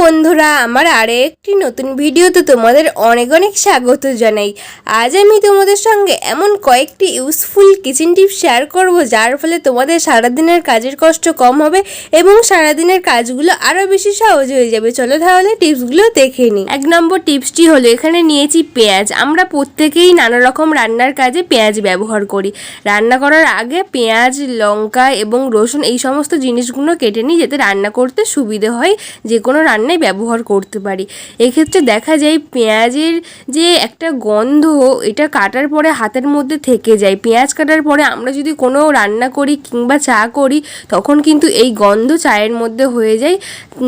বন্ধুরা, আমার আরে একটি নতুন ভিডিওতে তোমাদের অনেক অনেক স্বাগত জানাই। আজ আমি তোমাদের সঙ্গে এমন কয়েকটি ইউজফুল কিচেন টিপস শেয়ার করব, যার ফলে তোমাদের সারাদিনের কাজের কষ্ট কম হবে এবং সারাদিনের কাজগুলো আরও বেশি সহজ হয়ে যাবে। চলো তাহলে টিপসগুলো দেখে নিই। এক নম্বর টিপসটি হলো, এখানে নিয়েছি পেঁয়াজ। আমরা প্রত্যেকেই নানা রকম রান্নার কাজে পেঁয়াজ ব্যবহার করি। রান্না করার আগে পেঁয়াজ, লঙ্কা এবং রসুন এই সমস্ত জিনিসগুলো কেটে নিই, যাতে রান্না করতে সুবিধে হয়। যে কোনো রান্নায় ব্যবহার করতে পারি। এক্ষেত্রে দেখা যায় পেঁয়াজের যে একটা গন্ধ, এটা কাটার পরে হাতের মধ্যে থেকে যায়। পেঁয়াজ কাটার পরে আমরা যদি কোনো রান্না করি কিংবা চা করি, তখন কিন্তু এই গন্ধ চায়ের মধ্যে হয়ে যায়,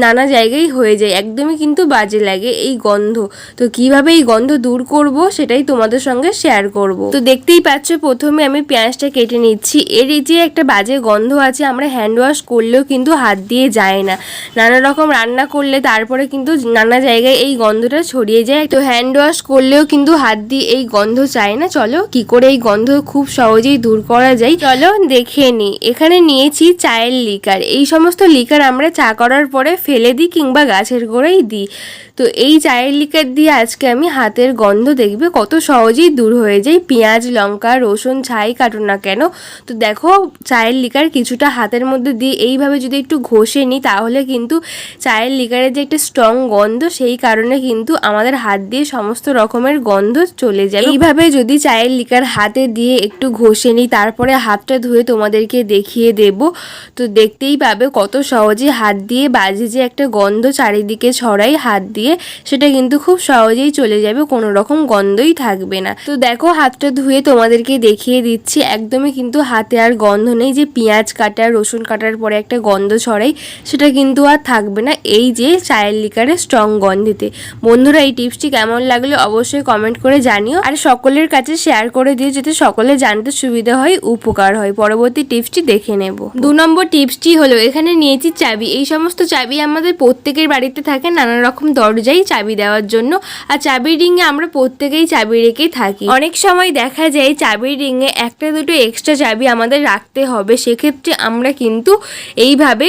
নানা জায়গায় হয়ে যায়। একদমই কিন্তু বাজে লাগে এই গন্ধ। তো কীভাবে এই গন্ধ দূর করব সেটাই তোমাদের সঙ্গে শেয়ার করব। তো দেখতেই পাচ্ছ, প্রথমে আমি পেঁয়াজটা কেটে নিচ্ছি। এর যে একটা বাজে গন্ধ আছে, আমরা হ্যান্ড ওয়াশ করলেও কিন্তু হাত দিয়ে যায় না। নানা রকম রান্না করলে তারপরে কিন্তু নানা জায়গায় এই গন্ধটা ছড়িয়ে যায়। তো হ্যান্ড ওয়াশ করলেও কিন্তু হাত দিয়ে এই গন্ধ চায় না। চলো কি করে এই গন্ধ খুব সহজেই দূর করা যায়। চলো দেখে নিই এখানে নিয়েছি চায়ের লিকার। এই সমস্ত লিকার আমরা চা করার পরে ফেলে দিই কিংবা গাছের গোড়াই দিই। তো এই চায়ের লিকার দিয়ে আজকে আমি হাতের গন্ধ দেখবে কত সহজেই দূর হয়ে যায়। পেঁয়াজ, লঙ্কা, রসুন, ছাই কাটুন না কেন। তো দেখো চায়ের লিকার কিছুটা হাতের মধ্যে দিয়ে এইভাবে যদি একটু ঘষে নিই তাহলে কিন্তু চায়ের লিকারের যে একটা স্ট্রং গন্ধ, সেই কারণে কিন্তু আমাদের হাত দিয়ে সমস্ত রকমের গন্ধ চলে যায়। এইভাবে যদি চায়ের লিকার হাতে দিয়ে একটু ঘষে নিই, তারপরে হাতটা ধুয়ে তোমাদেরকে দেখিয়ে দেব। তো দেখতেই পাবে কত সহজে হাত দিয়ে বাজে যে একটা গন্ধ চারিদিকে ছড়াই হাত দিয়ে, সেটা কিন্তু খুব সহজেই চলে যাবে, কোনো রকম গন্ধই থাকবে না। তো দেখো, হাতটা ধুয়ে তোমাদেরকে দেখিয়ে দিচ্ছি, একদমই কিন্তু হাতে আর গন্ধ নেই। যে পেঁয়াজ কাটা, রসুন কাটার পরে একটা গন্ধ ছড়াই সেটা কিন্তু আর থাকবে না। এই যে চায়ের লিকারের স্ট্রং গন্ধেতে। বন্ধুরা, এই টিপসটি কেমন লাগল অবশ্যই কমেন্ট করে জানিও। আর সকলের কাছে শেয়ার করে দিও, যাতে সকলে জানতে সুবিধা হয়, উপকার হয়। পরবর্তী টিপসটি দেখে নেব। দু নম্বর টিপসটি হলো, এখানে নিয়েছি চাবি। এই সমস্ত চাবি আমাদের প্রত্যেকের বাড়িতে থাকে, নানা রকম দরজাই চাবি দেওয়ার জন্য। আর চাবির রিংয়ে আমরা প্রত্যেকেই চাবি রেখে থাকি। অনেক সময় দেখা যায়, চাবির রিংয়ে একটা দুটো এক্সট্রা চাবি আমাদের রাখতে হবে। সেক্ষেত্রে আমরা কিন্তু এইভাবে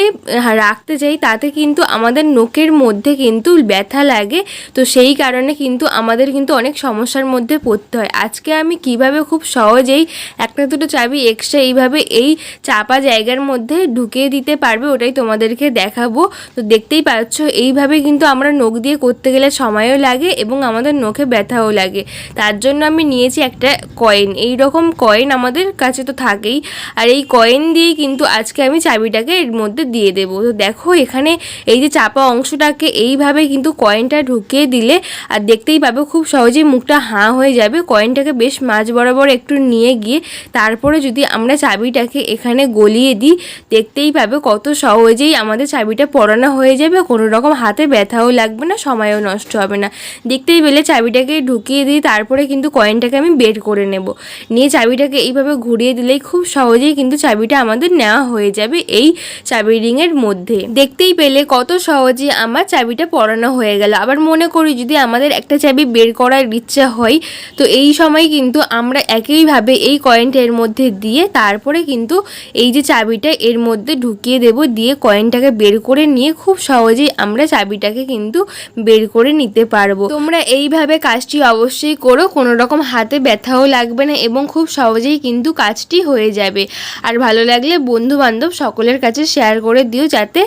রাখতে চাই। তাতে কিন্তু আমাদের নোকের মধ্যে কিন্তু ব্যথা লাগে, তো সেই কারণে কিন্তু আমাদের কিন্তু অনেক সমস্যার মধ্যে পড়তে হয়। আজকে আমি কীভাবে খুব সহজেই একটা দুটো চাবি এক্সট্রা এইভাবে এই চাপা জায়গার মধ্যে ঢুকিয়ে দিতে পারবে ওটাই তোমাদেরকে দেখাবো। তো দেখতেই পাচ্ছ, এইভাবে কিন্তু আমরা নখ দিয়ে করতে গেলে সময়ও লাগে এবং আমাদের নখে ব্যথাও লাগে। তার জন্য আমি নিয়েছি একটা কয়েন এই রকম কয়েন আমাদের কাছে তো থাকেই। আর এই কয়েন দিয়েই কিন্তু আজকে আমি চাবিটাকে এর মধ্যে দিয়ে দেবো। তো দেখো এখানে এই যে চাপা অংশটাকে এইভাবে কিন্তু কয়েনটা ঢুকিয়ে দিলে আর দেখতেই পাবে খুব সহজেই মুখটা হাঁ হয়ে যাবে। কয়েনটাকে বেশ মাঝ বরাবর একটু নিয়ে গিয়ে তারপরে যদি আমরা চাবিটাকে এখানে গলিয়ে দিই, দেখতেই পাবে কত সহজেই আমাদের চাবিটা পরানো হয়ে যাবে। কোনো রকম হাতে ব্যথাও লাগবে না, সময়ও নষ্ট হবে না। দেখতেই পেলে চাবিটাকে ঢুকিয়ে দিই, তারপরে কিন্তু কয়েনটাকে আমি বের করে নেব। নিয়ে চাবিটাকে এইভাবে ঘুরিয়ে দিলেই খুব সহজেই কিন্তু চাবিটা আমাদের নেওয়া হয়ে যাবে এই চাবি রিংয়ের মধ্যে। দেখতেই পেলে কত সহজে আমার চাবিটা পরানো হয়ে গেল। আবার মনে করি যদি আমাদের একটা চাবি বের করার ইচ্ছা হয়, তো এই সময় কিন্তু আমরা একইভাবে এই কয়েনটা এর মধ্যে দিয়ে তারপরে কিন্তু এই যে চাবিটা এর মধ্যে ঢুকিয়ে দেব, দিয়ে কয়েনটাকে বের করে নিয়ে খুব সহজেই আমরা চাবিটাকে কিন্তু বের করে নিতে পারব। তোমরা এইভাবে কাজটি অবশ্যই করো, কোনো রকম হাতে ব্যথাও লাগবে না এবং খুব সহজেই কিন্তু কাজটি হয়ে যাবে। আর ভালো লাগলে বন্ধু বান্ধব সকলের কাছে শেয়ার করে দিও, যাতে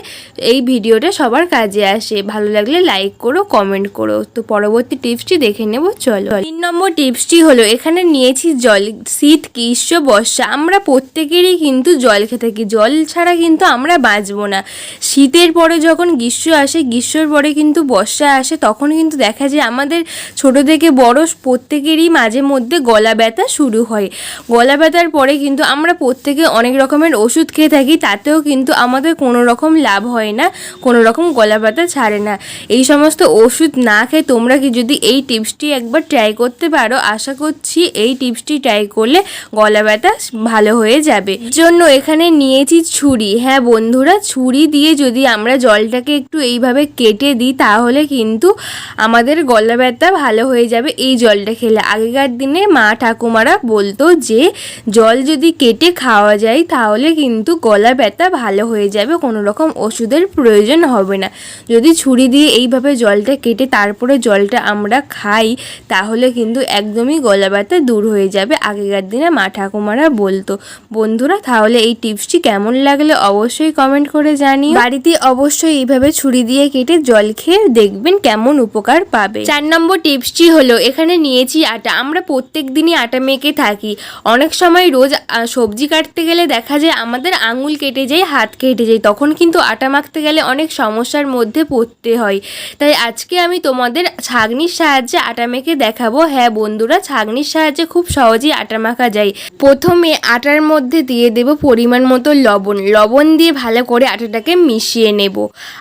এই ভিডিওটা সবার কাজে আসে, ভালো লাগলে লাইক করো কমেন্ট করো। তো পরবর্তী টিপসটি দেখে নেব, চলো। তিন নম্বর টিপসটি হলো, এখানে নিয়েছি জল, শীত, গ্রীষ্ম, বর্ষা। আমরা প্রত্যেকেরই কিন্তু জল খেয়ে থাকি। জল ছাড়া কিন্তু আমরা বাঁচবো না। শীতের পরে যখন গ্রীষ্ম আসে, গ্রীষ্মের পরে কিন্তু বর্ষা আসে, তখন কিন্তু দেখা যায় আমাদের ছোট থেকে বড় প্রত্যেকেরই মাঝে মধ্যে গলা ব্যথা শুরু হয়। গলা ব্যথার পরে কিন্তু আমরা প্রত্যেকে অনেক রকমের ওষুধ খেয়ে থাকি, তাতেও কিন্তু আমাদের কোনো রকম লাভ হয় না, কোনো রকম গলা ব্যথা ছাড়ে না। এই সমস্ত ওষুধ না খেয়ে তোমরা কি যদি এই টিপসটি একবার ট্রাই করতে পারো, আশা করছি এই টিপসটি ট্রাই করলে গলা ব্যথা ভালো হয়ে যাবে। জন্য এখানে নিয়েছি ছুরি। হ্যাঁ বন্ধুরা, ছুরি দিয়ে যদি আমরা জলটাকে একটু এইভাবে কেটে দিই, তাহলে কিন্তু আমাদের গলা ব্যথা ভালো হয়ে যাবে এই জলটা খেলে। আগেকার দিনে মা ঠাকুমারা বলতো যে, জল যদি কেটে খাওয়া যায়, তাহলে কিন্তু গলা ব্যথা ভালো হয়ে যাবে, কোনো রকম ওষুধের প্রয়োজন হবে না। যদি ছুরি দিয়ে এইভাবে জলটা কেটে তারপরে জলটা আমরা খাই, তাহলে কিন্তু একদমই গলা ব্যথা দূর হয়ে যাবে, আগেকার দিনে মা ঠাকুমারা বলতো। বন্ধুরা, তাহলে এই টিপসটি কেমন লাগলে অবশ্যই কমেন্ট করে জানি বাড়িতে অবশ্যই এইভাবে ছুরি দিয়ে কেটে জল খেয়ে দেখবেন কেমন উপকার পাবে। চার নম্বর টিপসটি হলো, এখানে নিয়েছি আটা। আমরা প্রত্যেক দিনই আটা মেখে থাকি। অনেক সময় রোজ সবজি কাটতে গেলে দেখা যায় আমাদের আঙুল কেটে যায়, হাত কেটে যায়। তখন কিন্তু আটা মাখতে গেলে অনেক সমস্যার মধ্যে পড়তে হয়। তাই আজকে আমি তোমাদের ছাগনির সাহায্যে আটা মেখে দেখাবো। হ্যাঁ বন্ধুরা, ছাগনির সাহায্যে খুব সহজেই আটা মাখা যায়। প্রথমে আটার মধ্যে দিয়ে দেব পরিমাণ মতো লবণ। লবণ দিয়ে ভালো করে আটাটাকে মিশিয়ে নেব।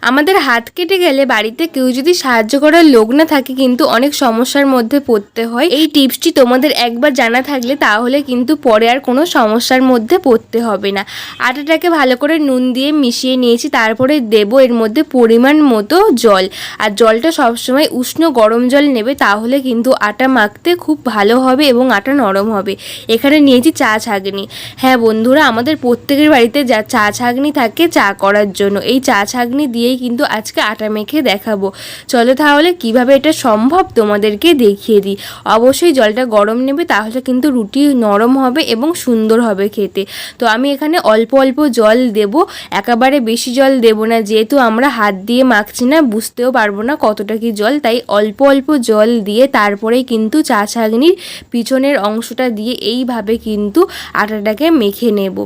আমাদের হাত কেটে গেলে বাড়িতে কেউ যদি সাহায্য করার লোক না থাকে কিন্তু অনেক সমস্যার মধ্যে পড়তে হয়। এই টিপসটি তোমাদের একবার জানা থাকলে তাহলে কিন্তু পরে আর কোনো সমস্যার মধ্যে পড়তে হবে না। আটাটাকে ভালো করে নুন দিয়ে মিশিয়ে নিয়েছি, তারপরে দেব এর মধ্যে পরিমাণ মতো জল। আর জলটা সবসময় উষ্ণ গরম জল নেবে তাহলে কিন্তু আটা মাখতে খুব ভালো হবে এবং আটা নরম হবে। এখানে নিয়েছি চা ছাঁকনি। হ্যাঁ বন্ধুরা, আমাদের প্রত্যেকের বাড়িতে যা চা ছাঁকনি থাকে চা করার জন্য। এই চা ছাঁকনি দিয়েই কিন্তু আজকে আটা মেখে দেখাবো। চলো তাহলে কীভাবে এটা সম্ভব তোমাদেরকে দেখিয়ে দিই। অবশ্যই জলটা গরম নেবে তাহলে কিন্তু রুটি নরম হবে এবং সুন্দর হবে খেতে। তো আমি এখানে অল্প অল্প জল দেব। একেবারে বেশি জল দেব না, যেহেতু আমরা হাত দিয়ে মাখছি না, বুঝতেও পারব না কতটা কি জল, তাই অল্প অল্প অল্প জল দিয়ে তারপরে কিন্তু চা ছাঁকনির পিছনের অংশটা দিয়ে এইভাবে কিন্তু আটাটাকে মেখে নেব।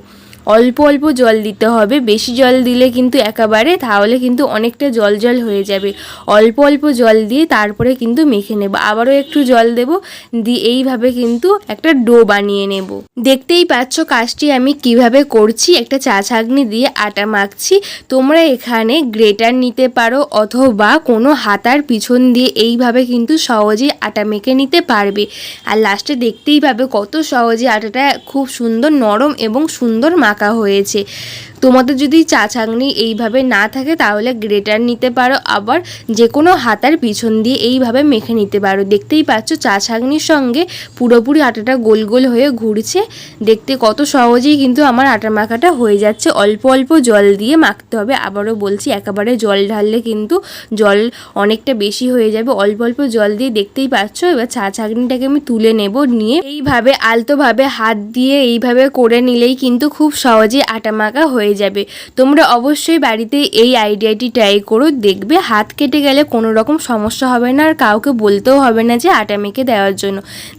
অল্প অল্প জল দিতে হবে। বেশি জল দিলে কিন্তু একেবারে তাহলে কিন্তু অনেকটা জল জল হয়ে যাবে। অল্প অল্প জল দিয়ে তারপরে কিন্তু মেখে নেব। আবারও একটু জল দেব। দিয়ে এইভাবে কিন্তু একটা ডো বানিয়ে নেব। দেখতেই পাচ্ছ কাজটি আমি কীভাবে করছি। একটা চা ছাঁকনি দিয়ে আটা মাখছি। তোমরা এখানে গ্রেটার নিতে পারো অথবা কোনো হাতার পিছন দিয়ে এইভাবে কিন্তু সহজেই আটা মেখে নিতে পারবে। আর লাস্টে দেখতেই পাবে কত সহজে আটাটা খুব সুন্দর নরম এবং সুন্দর মাখা হয়েছে। তোমাদের যদি চা ছাঁকনি এইভাবে না থাকে, তাহলে গ্রেটার নিতে পারো। আবার যে কোনো হাতার পিছন দিয়ে এইভাবে মেখে নিতে পারো। দেখতেই পাচ্ছ চা ছাঁকনির সঙ্গে পুরোপুরি আটাটা গোল গোল হয়ে ঘুরছে। দেখতে কত সহজেই কিন্তু আমার আটা মাখাটা হয়ে যাচ্ছে। অল্প অল্প জল দিয়ে মাখতে হবে। আবারও বলছি, একেবারে জল ঢাললে কিন্তু জল অনেকটা বেশি হয়ে যাবে। অল্প অল্প জল দিয়ে দেখতেই পাচ্ছ, এবার চা ছাঁকনিটাকে আমি তুলে নেব নিয়ে। এইভাবে আলতোভাবে হাত দিয়ে এইভাবে করে নিলেই কিন্তু খুব সহজেই আটা মাখা হয়ে যাবে। তোমরা অবশ্যই বাড়িতে এই আইডিয়াটি ট্রাই করো, দেখবে হাত কেটে গেলে কোনো রকম সমস্যা হবে না আর কাউকে বলতেও হবে না যে আটা মেখে দেওয়ার জন্য।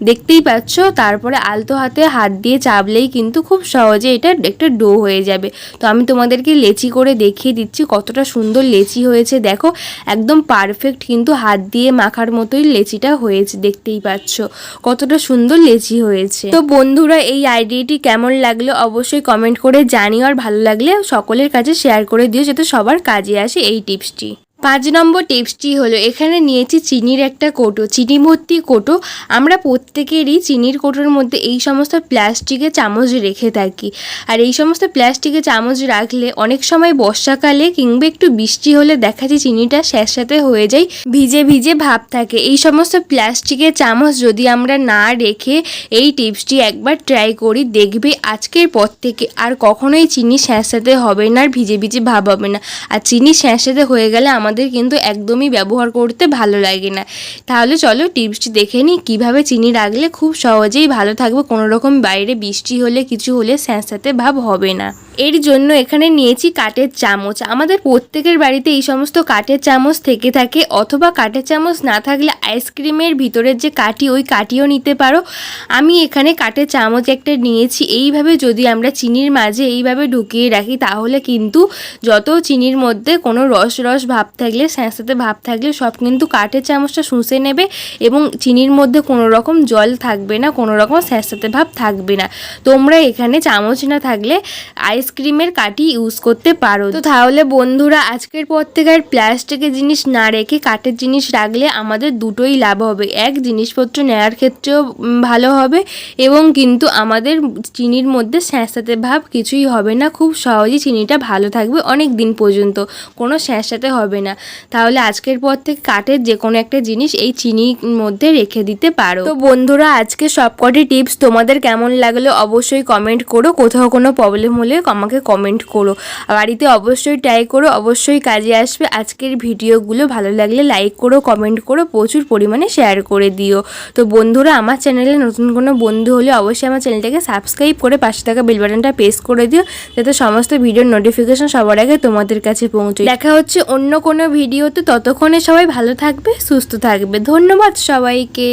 দেখতেই পাচ্ছ, তারপরে আলতো হাতে হাত দিয়ে চাপলেই কিন্তু খুব সহজে এটা একটা ডো হয়ে যাবে। তো আমি তোমাদেরকে লেচি করে দেখিয়ে দিচ্ছি কতটা সুন্দর লেচি হয়েছে। দেখো, একদম পারফেক্ট কিন্তু হাত দিয়ে মাখার মতোই লেচিটা হয়েছে, দেখতেই পাচ্ছ। কতটা সুন্দর লেচি হয়েছে। তো বন্ধুরা, এই আইডিয়াটি কেমন লাগল অবশ্যই কমেন্ট করে জানিও আর ভালো লাগলে সকলের কাছে শেয়ার করে দিও যাতে সবার কাজে আসে এই টিপসটি। পাঁচ নম্বর টিপসটি হলো, এখানে নিয়েছি চিনির একটা কোটো, চিনি ভর্তি কোটো। আমরা প্রত্যেকেরই চিনির কোটোর মধ্যে এই সমস্ত প্লাস্টিকের চামচ রেখে থাকি। আর এই সমস্ত প্লাস্টিকের চামচ রাখলে অনেক সময় বর্ষাকালে কিংবা একটু বৃষ্টি হলে দেখা যায় চিনিটা স্যাঁতস্যাঁতে হয়ে যায়, ভিজে ভিজে ভাব থাকে। এই সমস্ত প্লাস্টিকের চামচ যদি আমরা না রেখে এই টিপসটি একবার ট্রাই করি, দেখবে আজকের পর থেকে আর কখনোই চিনি স্যাঁতস্যাঁতে হবে না আর ভিজে ভিজে ভাব হবে না। আর চিনি স্যাঁতস্যাঁতে হয়ে গেলে আমাদের কিন্তু একদমই ব্যবহার করতে ভালো লাগে না। তাহলে চলো টিপসটি দেখে নিই, কীভাবে চিনি রাখলে খুব সহজেই ভালো থাকবে, কোনো রকম বাইরে বৃষ্টি হলে, কিছু হলে স্যাঁতস্যাঁতে ভাব হবে না। এর জন্য এখানে নিয়েছি কাঠের চামচ। আমাদের প্রত্যেকের বাড়িতে এই সমস্ত কাঠের চামচ থেকে থাকে, অথবা কাঠের চামচ না থাকলে আইসক্রিমের ভিতরের যে কাঠি, ওই কাঠিও নিতে পারো। আমি এখানে কাঠের চামচ একটা নিয়েছি, এইভাবে যদি আমরা চিনির মাঝে এইভাবে ঢুকিয়ে রাখি, তাহলে কিন্তু যত চিনির মধ্যে কোনো রস রস ভাব থাকলে স্যাঁতস্যাঁতে ভাব থাকলে সব কিন্তু কাঠের চামচটা শুষে নেবে এবং চিনির মধ্যে কোনো রকম জল থাকবে না, কোনো রকম স্যাঁতস্যাঁতে ভাব থাকবে না। তোমরা এখানে চামচ না থাকলে আইসক্রিমের কাঠি ইউজ করতে পারো। তো তাহলে বন্ধুরা, আজকের পর থেকে আর প্লাস্টিকের জিনিস না রেখে কাঠের জিনিস রাখলে আমাদের দুটোই লাভ হবে। এক, জিনিসপত্র নেওয়ার ক্ষেত্রেও ভালো হবে এবং কিন্তু আমাদের চিনির মধ্যে স্যাঁতস্যাঁতে ভাব কিছুই হবে না। খুব সহজেই চিনিটা ভালো থাকবে অনেক দিন পর্যন্ত। কোনো স্যাঁতস্যাঁতে হবে না। না। তাহলে আজকের পর থেকে কাঠের যে কোনো একটা জিনিস এই চিনির মধ্যে রেখে দিতে পারো। তো বন্ধুরা, আজকে সবকটি টিপস তোমাদের কেমন লাগল অবশ্যই কমেন্ট করো। কোথাও কোনো প্রবলেম হলে আমাকে কমেন্ট করো। বাড়িতে অবশ্যই ট্রাই করো, অবশ্যই কাজে আসবে। আজকের ভিডিওগুলো ভালো লাগলে লাইক করো কমেন্ট করো, প্রচুর পরিমাণে শেয়ার করে দিও। তো বন্ধুরা, আমার চ্যানেলে নতুন কোনো বন্ধু হলে অবশ্যই আমার চ্যানেলটাকে সাবস্ক্রাইব করে পাশে থাকা বেল বাটনটা প্রেস করে দিও। যাতে সমস্ত ভিডিওর নোটিফিকেশন সবার আগে তোমাদের কাছে পৌঁছে দেখা হচ্ছে অন্য কোনো ভিডিওতে ততক্ষণে সবাই ভালো থাকবে সুস্থ থাকবে। ধন্যবাদ সবাইকে।